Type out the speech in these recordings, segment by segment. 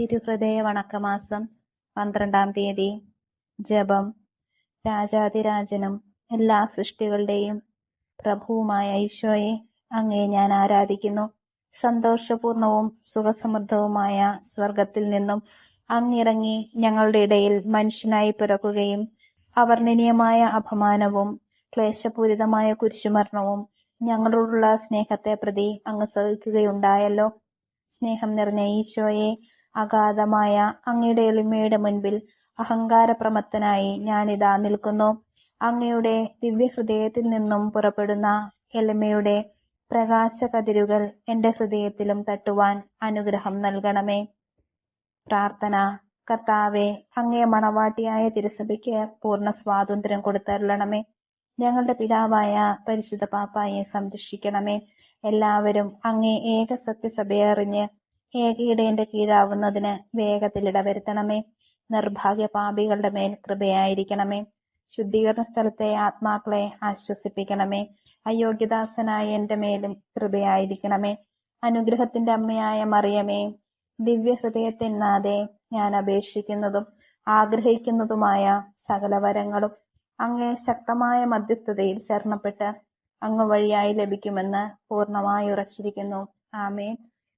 തിരുഹൃദയ വണക്കമാസം പന്ത്രണ്ടാം തീയതി. ജപം. രാജാതിരാജനും എല്ലാ സൃഷ്ടികളുടെയും പ്രഭുവുമായ ഈശോയെ അങ്ങേ ഞാൻ ആരാധിക്കുന്നു. സന്തോഷപൂർണവും സുഖസമൃദ്ധവുമായ സ്വർഗത്തിൽ നിന്നും അങ്ങിറങ്ങി ഞങ്ങളുടെ ഇടയിൽ മനുഷ്യനായി പിറക്കുകയും അവർണനീയമായ അപമാനവും ക്ലേശപൂരിതമായ കുരിശുമരണവും ഞങ്ങളോടുള്ള സ്നേഹത്തെ പ്രതി അങ്ങ് സഹിക്കുകയുണ്ടായല്ലോ. സ്നേഹം നിറഞ്ഞ ഈശോയെ അഗാധമായ അങ്ങയുടെ എളിമയുടെ മുൻപിൽ അഹങ്കാരപ്രമത്തനായി ഞാനിതാ നിൽക്കുന്നു. അങ്ങയുടെ ദിവ്യഹൃദയത്തിൽ നിന്നും പുറപ്പെടുന്ന എളിമയുടെ പ്രകാശകതിരുകൾ എന്റെ ഹൃദയത്തിലും തട്ടുവാൻ അനുഗ്രഹം നൽകണമേ. പ്രാർത്ഥന. കർത്താവെ അങ്ങേ മണവാട്ടിയായ തിരുസഭയ്ക്ക് പൂർണ സ്വാതന്ത്ര്യം കൊടുത്തരളണമേ. ഞങ്ങളുടെ പിതാവായ പരിശുദ്ധ പാപ്പായെ സംരക്ഷിക്കണമേ. എല്ലാവരും അങ്ങേ ഏക സത്യസഭയെ അറിഞ്ഞ് ഏകയിടേന്റെ കീഴാവുന്നതിന് വേഗത്തിൽ ഇടവരുത്തണമേ നിർഭാഗ്യ പാപികളുടെ മേൽ കൃപയായിരിക്കണമേ. ശുദ്ധീകരണ സ്ഥലത്തെ ആത്മാക്കളെ ആശ്വസിപ്പിക്കണമേ. അയോഗ്യദാസനായ എന്റെ മേലും കൃപയായിരിക്കണമേ. അനുഗ്രഹത്തിന്റെ അമ്മയായ മറിയമേ ദിവ്യഹൃദയത്തിനാതെ ഞാൻ അപേക്ഷിക്കുന്നതും ആഗ്രഹിക്കുന്നതുമായ സകല വരങ്ങളും അങ്ങേ ശക്തമായ മധ്യസ്ഥതയിൽ ശരണപ്പെട്ട് അങ്ങ് വഴിയായി ലഭിക്കുമെന്ന് പൂർണമായി ഉറച്ചിരിക്കുന്നു. ആമേൻ.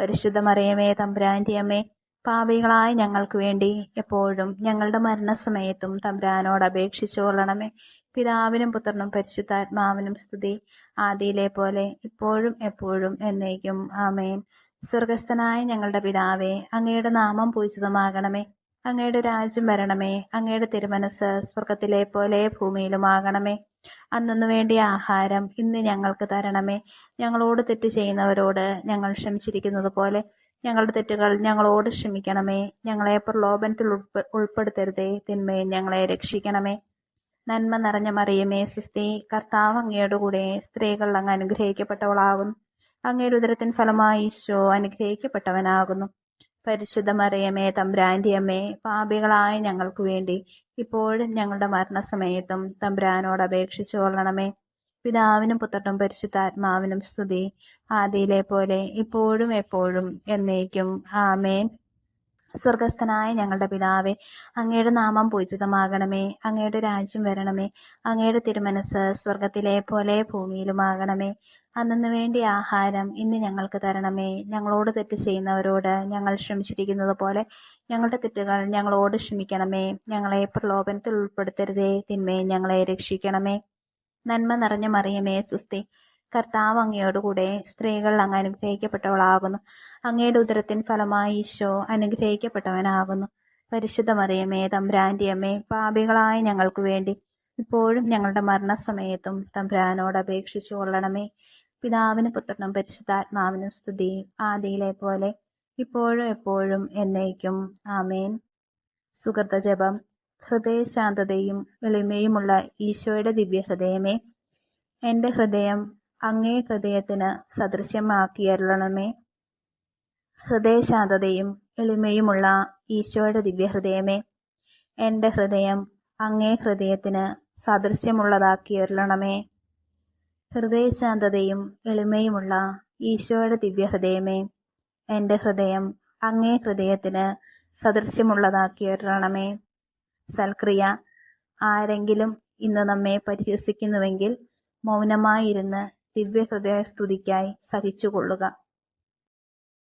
പരിശുദ്ധ മറിയമേ തമ്പുരാന്റെ അമ്മേ പാപികളായ ഞങ്ങൾക്ക് വേണ്ടി എപ്പോഴും ഞങ്ങളുടെ മരണസമയത്തും തമ്പുരാനോട് അപേക്ഷിച്ചു കൊള്ളണമേ. പിതാവിനും പുത്രനും പരിശുദ്ധാത്മാവിനും സ്തുതി. ആദിയിലെ പോലെ ഇപ്പോഴും എപ്പോഴും എന്നേക്കും. ആമേൻ. സ്വർഗസ്ഥനായ ഞങ്ങളുടെ പിതാവേ അങ്ങയുടെ നാമം പൂജിതമാകണമേ. അങ്ങയുടെ രാജ്യം വരണമേ അങ്ങയുടെ തിരുമനസ് സ്വർഗത്തിലെ പോലെ ഭൂമിയിലുമാകണമേ. അന്നു വേണ്ടിയ ആഹാരം ഇന്ന് ഞങ്ങൾക്ക് തരണമേ. ഞങ്ങളോട് തെറ്റ് ചെയ്യുന്നവരോട് ഞങ്ങൾ ക്ഷമിച്ചിരിക്കുന്നത് പോലെ ഞങ്ങളുടെ തെറ്റുകൾ ഞങ്ങളോട് ക്ഷമിക്കണമേ. ഞങ്ങളെ പ്രലോഭനത്തിൽ ഉൾപ്പെ ഉൾപ്പെടുത്തരുതേ. തിന്മയെ ഞങ്ങളെ രക്ഷിക്കണമേ. നന്മ നിറഞ്ഞ മറിയമേ സുസ്തി കർത്താവ് അങ്ങയുടെ കൂടെ സ്ത്രീകൾ അങ്ങ് അനുഗ്രഹിക്കപ്പെട്ടവളാകുന്നു. അങ്ങയുടെ ഉദരത്തിൻ ഫലമായി ഈശോ അനുഗ്രഹിക്കപ്പെട്ടവനാകുന്നു. പരിശുദ്ധ മറിയമേ തമ്പ്രാന്റെ അമ്മേ പാപികളായ ഞങ്ങൾക്ക് വേണ്ടി ഇപ്പോഴും ഞങ്ങളുടെ മരണസമയത്തും തമ്പ്രാനോട് അപേക്ഷിച്ചു കൊള്ളണമേ. പിതാവിനും പുത്രനും പരിശുദ്ധാത്മാവിനും സ്തുതി. ആദിയിലെ പോലെ ഇപ്പോഴും എപ്പോഴും എന്നേക്കും. ആമേൻ. സ്വർഗസ്ഥനായ ഞങ്ങളുടെ പിതാവേ അങ്ങയുടെ നാമം പൂജിതമാകണമേ അങ്ങയുടെ രാജ്യം വരണമേ അങ്ങയുടെ തിരുമനസ് സ്വർഗത്തിലെ പോലെ ഭൂമിയിലുമാകണമേ. അന്നു വേണ്ടി ആഹാരം ഇന്ന് ഞങ്ങൾക്ക് തരണമേ. ഞങ്ങളോട് തെറ്റ് ചെയ്യുന്നവരോട് ഞങ്ങൾ ക്ഷമിച്ചിരിക്കുന്നത് പോലെ ഞങ്ങളുടെ തെറ്റുകൾ ഞങ്ങളോട് ക്ഷമിക്കണമേ. ഞങ്ങളെ പ്രലോഭനത്തിൽ ഉൾപ്പെടുത്തരുതേ. തിന്മയെ ഞങ്ങളെ രക്ഷിക്കണമേ. നന്മ നിറഞ്ഞ മറിയമേ സുസ്തി കർത്താവ് അങ്ങയോടുകൂടെ സ്ത്രീകൾ അങ്ങ് അനുഗ്രഹിക്കപ്പെട്ടവളാകുന്നു. അങ്ങയുടെ ഉദരത്തിൻ ഫലമായി ഈശോ അനുഗ്രഹിക്കപ്പെട്ടവനാകുന്നു. പരിശുദ്ധ മറിയമേ തമ്പ്രാന്റെ അമ്മേ പാപികളായ ഞങ്ങൾക്ക് വേണ്ടി ഇപ്പോഴും ഞങ്ങളുടെ മരണസമയത്തും തമ്പ്രാനോട് അപേക്ഷിച്ചു കൊള്ളണമേ. പിതാവിനും പുത്രനും പരിശുദ്ധാത്മാവിനും സ്തുതി. ആദിയിലെ പോലെ ഇപ്പോഴും എപ്പോഴും എന്നേക്കും. ആമേൻ. സുഹൃത ജപം. ഹൃദയശാന്തതയും എളിമയുമുള്ള ഈശോയുടെ ദിവ്യഹൃദയമേ എന്റെ ഹൃദയം അങ്ങേ ഹൃദയത്തിന് സദൃശ്യമാക്കിയരുളണമേ ഹൃദയശാന്തതയും എളിമയുമുള്ള ഈശോയുടെ ദിവ്യഹൃദയമേ എന്റെ ഹൃദയം അങ്ങേ ഹൃദയത്തിന് സദൃശ്യമുള്ളതാക്കിയരുളണമേ ഹൃദയശാന്തതയും എളിമയുമുള്ള ഈശോയുടെ ദിവ്യഹൃദയമേ എന്റെ ഹൃദയം അങ്ങേ ഹൃദയത്തിന് സദൃശ്യമുള്ളതാക്കിയരണമേ സൽക്രിയ ആരെങ്കിലും ഇന്ന് നമ്മെ പരിഹസിക്കുന്നുവെങ്കിൽ മൗനമായിരുന്ന് ദിവ്യഹൃദയ സ്തുതിക്കായി സഹിച്ചുകൊള്ളുക.